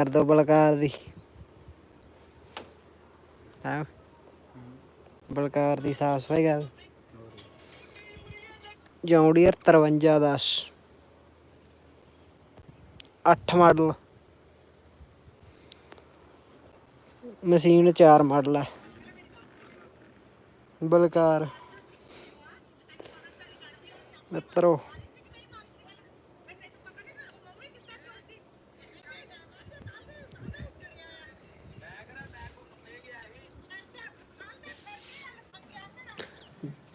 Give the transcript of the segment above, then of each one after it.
ਕਰ ਦੋ ਬਲਕਾਰ ਦੀ ਹਾਂ ਬਲਕਾਰ ਦੀ ਸਾਫ਼ ਸਫ਼ਾਈ ਕਰ ਜੌਂਡੀਅਰ 5310 8 ਮਾਡਲ ਮਸ਼ੀਨ 4 ਮਾਡਲ ਹੈ ਬਲਕਾਰ ਮਿੱਤਰੋ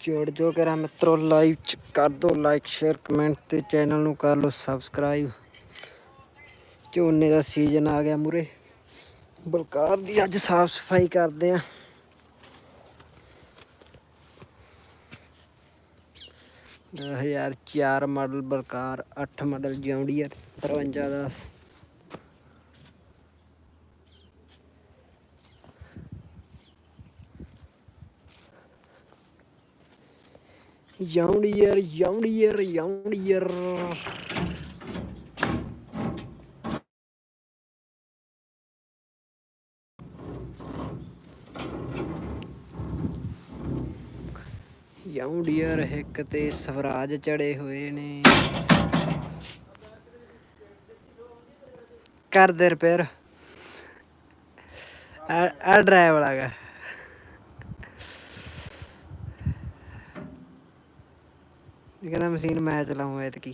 ਜੋੜ ਜੋ ਕਰਾ ਮਿੱਤਰੋ ਲਾਈਵ ਚ ਕਰ ਦੋ ਲਾਈਕ ਸ਼ੇਅਰ ਕਮੈਂਟ ਤੇ ਚੈਨਲ ਨੂੰ ਕਰ ਲਓ ਸਬਸਕ੍ਰਾਈਬ ਝੋਨੇ ਦਾ ਸੀਜ਼ਨ ਆ ਗਿਆ ਮੂਰੇ। ਬਲਕਾਰ ਦੀ ਅੱਜ ਸਾਫ਼ ਸਫ਼ਾਈ ਕਰਦੇ ਆ। ਦੋ ਹਜ਼ਾਰ ਚਾਰ model Balkar 8 model John Deere 53 ਦਾ John Deere John Deere John Deere John Deere ਇੱਕ ਤੇ ਸਵਰਾਜ ਚੜੇ ਹੋਏ ਨੇ। ਕਰ ਦੇ ਰਿਪੇਅਰ ਆ ਆ ਡਰਾਈਵਰ ਆਗਾ ਇਹ ਕਹਿੰਦਾ ਮਸ਼ੀਨ ਮੈਂ ਚਲਾਉਂ ਐਤਕੀ।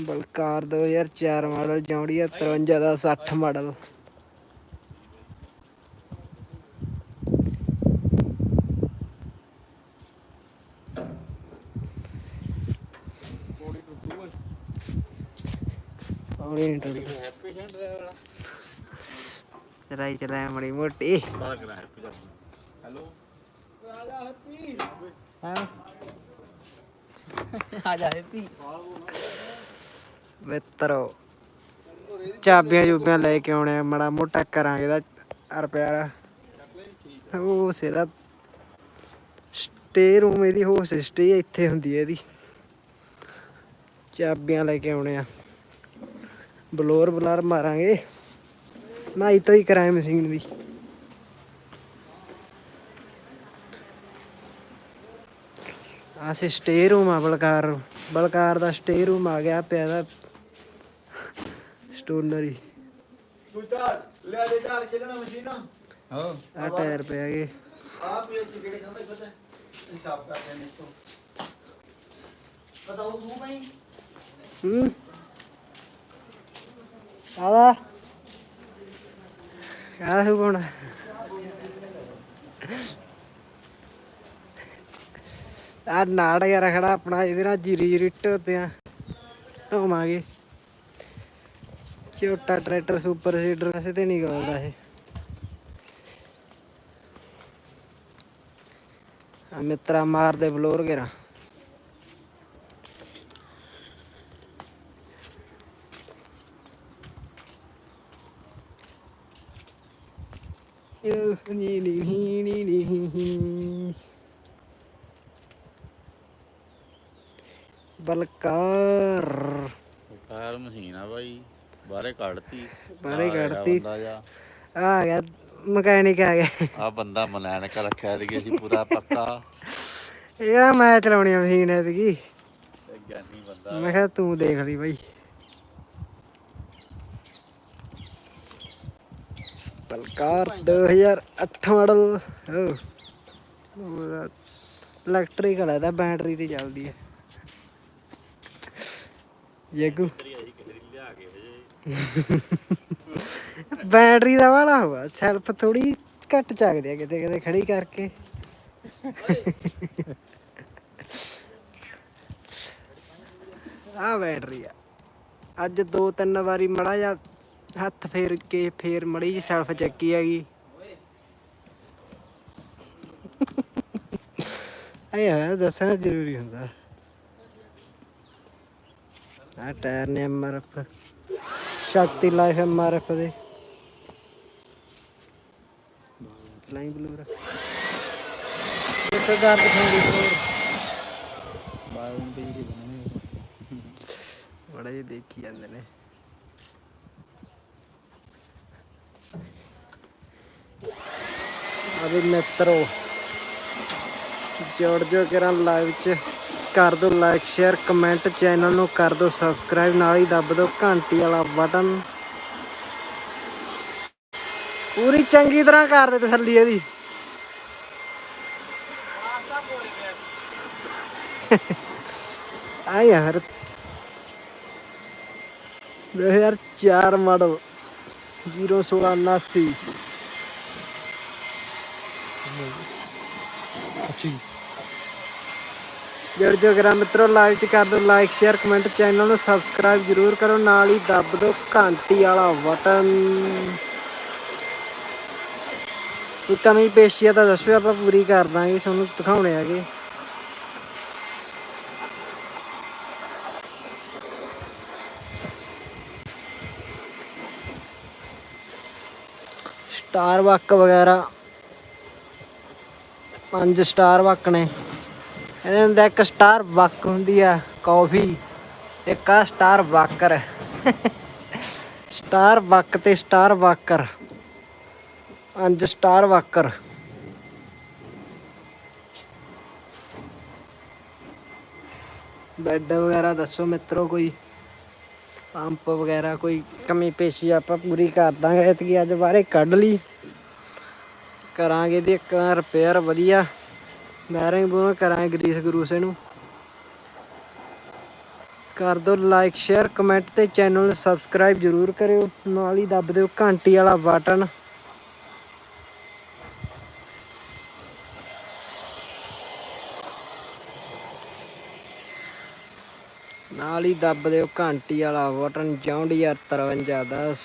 ਬਲਕਾਰ 2004 ਮਾਡਲ ਜੌਂਡੀਅਰ 53 ਦਾ 60 ਮਾਡਲ ਪੌੜੀ ਨਹੀਂ ਟੁੱਟੀ। ਚਲਾਈ ਚਲਾਈ ਮੜੀ ਮੋਟੀ। ਹੈਲੋ। ਹਾਂ। ਆ ਜਾ ਹੈਪੀ। ਮਿੱਤਰੋ ਚਾਬੀਆਂ ਜੂਬੀਆਂ ਲੈ ਕੇ ਆਉਣੇ ਆ, ਮਾੜਾ ਮੋਟਾ ਕਰਾਂਗੇ ਦਾ ਰਿਪੇਅਰ। ਉਹ ਸਿਰਾ ਸਟੇ ਰੂਮ ਇਹਦੀ ਹੋਸ ਸਟੇ ਇੱਥੇ ਹੁੰਦੀ ਹੈ ਇਹਦੀ। ਚਾਬੀਆਂ ਲੈ ਕੇ ਆਉਣੇ ਆ। ਬਲੋਰ ਬਲਾਰ ਮਾਰਾਂਗੇ। ਨਾ ਤੋਂ ਹੀ ਕਰਾਂਗੇ ਮਸ਼ੀਨ ਦੀ। ਆ ਸੇ ਸਟੇ ਰੂਮ ਆ ਬਲਕਾਰ। ਬਲਕਾਰ ਦਾ ਸਟੇ ਰੂਮ ਆ ਗਿਆ ਪਿਆ ਦਾ ਸਟੋਨਰੀ ਗੁਜਦਾਰ ਲੈ ਦੇ ਢਾਲ ਕੇ ਦੇਣਾ ਮਸ਼ੀਨ ਹੋ। ਆ ਟਾਇਰ ਪਿਆ ਗਏ। ਆ ਪੀ ਚ ਕਿਹੜੇ ਖਾਂਦਾ ਪਤਾ ਹਿਸਾਬ ਕਰਦੇ ਨੇ ਤੋਂ ਪਤਾ ਉਹ ਮੂੰਹ ਭਾਈ ਹੂੰ। ਆਦਾ ਆਦਾ ਹੋ ਆ ਨਾੜ ਯਾਰ ਖੜਾ ਆਪਣਾ, ਇਹਦੇ ਨਾਲ ਜੀਰੀ ਜੀਰੀ ਢੋਤੇ ਆ। ਢੋਵਾਂਗੇ ਛੋਟਾ ਟਰੈਕਟਰ, ਸੁਪਰ ਸੀਡਰ, ਵੈਸੇ ਤੇ ਨਹੀਂ ਗਾਉਂਦਾ ਇਹ। ਆ ਮਿੱਤਰਾ ਮਾਰਦੇ ਬਲੋਰ ਗੇਰਾ ਨੀ ਨੀ ਨੀ ਨੀ ਨੀ। ਬਲਕਾਰ। ਕਾਰ ਮਸ਼ੀਨ ਆ ਬਾਈ ਬਾਹਰੇ ਕੱਢਤੀ। ਬਾਹਰੇ ਕੱਢਤੀ। ਆ ਗਿਆ ਮਕੈਨਿਕ ਆ ਗਿਆ। ਆ ਬੰਦਾ ਮਲੈਨ ਕਰ ਰੱਖਿਆ ਤੇ ਸੀ ਪੂਰਾ ਪੱਕਾ ਇਹਦਾ ਮੈਂ ਚਲਾਉਣੀ ਆ ਮਸ਼ੀਨ ਐਤਕੀ। ਤੇ ਗਿਆਨੀ ਬੰਦਾ। ਮੈਂ ਕਿਹਾ ਤੂੰ ਦੇਖ ਲਈ ਬਾਈ। ਬਲਕਾਰ 2008 ਮਾਡਲ। ਹੋ ਉਹਦਾ ਇਲੈਕਟ੍ਰਿਕਲ ਹੈ ਤਾਂ ਬੈਟਰੀ ਤੇ ਚੱਲਦੀ ਹੈ ਯੇਗੂ ਬੈਟਰੀ ਦਾ ਵਾਲਾ ਹੋਆ ਸੈਲਫ ਥੋੜੀ ਘੱਟ ਚੱਕਦੀ ਆ ਕਿਤੇ ਕਿਤੇ ਖੜੀ ਕਰਕੇ। ਆ ਬੈਟਰੀ ਆ। ਅੱਜ ਦੋ ਤਿੰਨ ਵਾਰੀ ਮੜਾ ਜਾ ਹੱਥ ਫੇਰ ਕੇ ਫੇਰ ਮੜੀ ਜੀ ਸੈਲਫ ਚੱਕੀ ਹੈਗੀ। ਹੈ ਦੱਸਣਾ ਜ਼ਰੂਰੀ ਹੁੰਦਾ। ਆ ਟਾਇਰ ਨੇ ਐਮਆਰਐਫ ਸ਼ਕਤੀ ਲਾਈਫ ਐਮਆਰਐਫ ਦੇ। ਲਾਈਨ ਬਲੂਰ ਇੱਕ ਗਾਰ ਦਿਖਾਉਂਦੀ ਹੋਰ। ਬਾਇਓ ਦੀ ਜਿਹੜੀ ਬਣਨੀ ਬੜਾ ਜਿਹਾ ਦੇਖੀ ਜਾਂਦੇ ਨੇ। ਅਰੇ ਮਿੱਤਰੋ ਜੋੜ ਜੋ ਕਰਾਂ ਲਾਈਵ ਚ ਕਰ ਦੋ ਲਾਈਕ ਸ਼ੇਅਰ ਕਮੈਂਟ ਚੈਨਲ ਨੂੰ ਕਰ ਦੋ ਸਬਸਕ੍ਰਾਈਬ ਨਾਲ ਹੀ ਦੱਬ ਦੋ ਘੰਟੀ ਵਾਲਾ ਬਟਨ ਪੂਰੀ ਚੰਗੀ ਤਰ੍ਹਾਂ ਕਰ ਦੇ ਤਸੱਲੀ ਇਹਦੀ। ਆ ਯਾਰ। 2004 ਮਾਡਲ। 01679 ਅੱਛੀ ਜੜ ਜੋ ਗ੍ਰਾਮ ਮਿੱਤਰੋ ਲਾਈਵ ਚ ਕਰ ਦਿਓ, ਲਾਈਕ ਸ਼ੇਅਰ ਕਮੈਂਟ ਚੈਨਲ ਨੂੰ ਸਬਸਕ੍ਰਾਈਬ ਜਰੂਰ ਕਰੋ, ਨਾਲ ਹੀ ਦੱਬ ਦਿਓ ਘੰਟੀ ਵਾਲਾ ਬਟਨ। ਕੋਈ ਕਮੀ ਪੇਸ਼ੀ ਆ, ਤਾਂ ਦੱਸੋ ਆਪਾਂ ਪੂਰੀ ਕਰ ਦਾਂਗੇ, ਤੁਹਾਨੂੰ ਦਿਖਾਉਣੇ ਆਗੇ ਸਟਾਰ ਵਕ ਵਗੈਰਾ। ਪੰਜ ਸਟਾਰ ਵਕ ਨੇ। ਇਹਦੇ ਅੰਦਰ ਇੱਕ ਸਟਾਰ ਬੱਕ ਹੁੰਦੀ ਆ ਕਾਫੀ ਇੱਕ ਆ ਸਟਾਰ ਵਾਕਰ ਸਟਾਰ ਬੱਕ ਤੇ ਸਟਾਰ ਵਾਕਰ ਪੰਜ ਸਟਾਰ ਵਾਕਰ ਬੈੱਡ ਵਗੈਰਾ ਦੱਸੋ ਮਿੱਤਰੋ ਕੋਈ? ਪੰਪ ਵਗੈਰਾ ਕੋਈ ਕਮੀ ਪੇਸ਼ੀ ਆਪਾਂ ਪੂਰੀ ਕਰ ਦਾਂਗੇ ਇਤਕੀ ਅੱਜ ਬਾਰੇ ਕੱਢ ਲਈ। ਕਰਾਂਗੇ ਦੀ ਇੱਕ ਰਿਪੇਅਰ ਵਧੀਆ। ਬੈਰਿੰਗ ਬੂਰਿੰਗ ਕਰਾਂਗੇ ਗਰੀਸ ਗਰੂਸ ਇਹਨੂੰ ਕਰ ਦਿਓ ਲਾਈਕ ਸ਼ੇਅਰ ਕਮੈਂਟ ਤੇ ਚੈਨਲ ਨੂੰ ਸਬਸਕ੍ਰਾਈਬ ਜਰੂਰ ਕਰਿਓ। ਨਾਲ ਹੀ ਦੱਬ ਦਿਓ ਘੰਟੀ ਵਾਲਾ ਬਟਨ ਨਾਲ ਹੀ ਦੱਬ ਦਿਓ ਘੰਟੀ ਵਾਲਾ ਬਟਨ ਜੌਂਡੀਆਰ 5310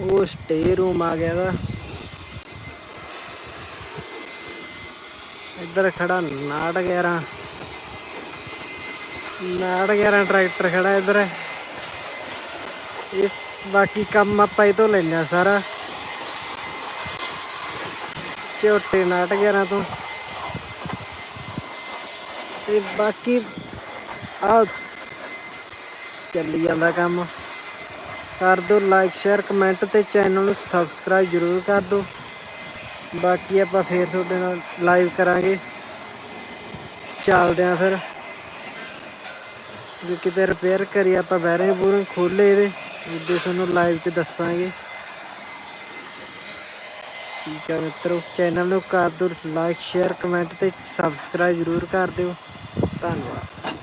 ਉਹ ਸਟੇ ਰੂਮ ਆ ਗਿਆ ਦਾ ਇੱਧਰ ਖੜਾ ਨਾਟ 11 ਨਾਟ 11 ਟਰੈਕਟਰ ਖੜਾ ਇੱਧਰ। ਇਹ ਬਾਕੀ ਕੰਮ ਆਪਾਂ ਇਹ ਤੋਂ ਲੈਣਾ ਸਾਰਾ। ਝੋਟੇ ਨਾਟ 11 ਤੋਂ। ਤੇ ਬਾਕੀ ਆ ਚੱਲੀ ਜਾਂਦਾ ਕੰਮ। ਕਰ ਦਿਓ ਲਾਈਕ ਸ਼ੇਅਰ ਕਮੈਂਟ ਤੇ ਚੈਨਲ ਨੂੰ ਸਬਸਕ੍ਰਾਈਬ ਜਰੂਰ ਕਰ ਦਿਓ। ਬਾਕੀ ਆਪਾਂ ਫੇਰ ਤੁਹਾਡੇ ਨਾਲ ਲਾਈਵ ਕਰਾਂਗੇ। ਚੱਲਦੇ ਆਂ ਫਿਰ। ਜੇ ਕਿਤੇ ਰਿਪੇਅਰ ਕਰੀ ਆਪਾਂ ਬੈਰਿੰਗ ਬੂਰਿੰਗ ਖੋਲੇ ਇਹਦੇ। ਇਹਦੇ ਤੁਹਾਨੂੰ ਲਾਈਵ 'ਚ ਦੱਸਾਂਗੇ। ਠੀਕ ਹੈ ਮਿੱਤਰੋ ਚੈਨਲ ਨੂੰ ਕਰ ਦਿਓ ਲਾਈਕ ਸ਼ੇਅਰ ਕਮੈਂਟ ਤੇ ਸਬਸਕ੍ਰਾਈਬ ਜਰੂਰ ਕਰ ਦਿਓ। ਧੰਨਵਾਦ।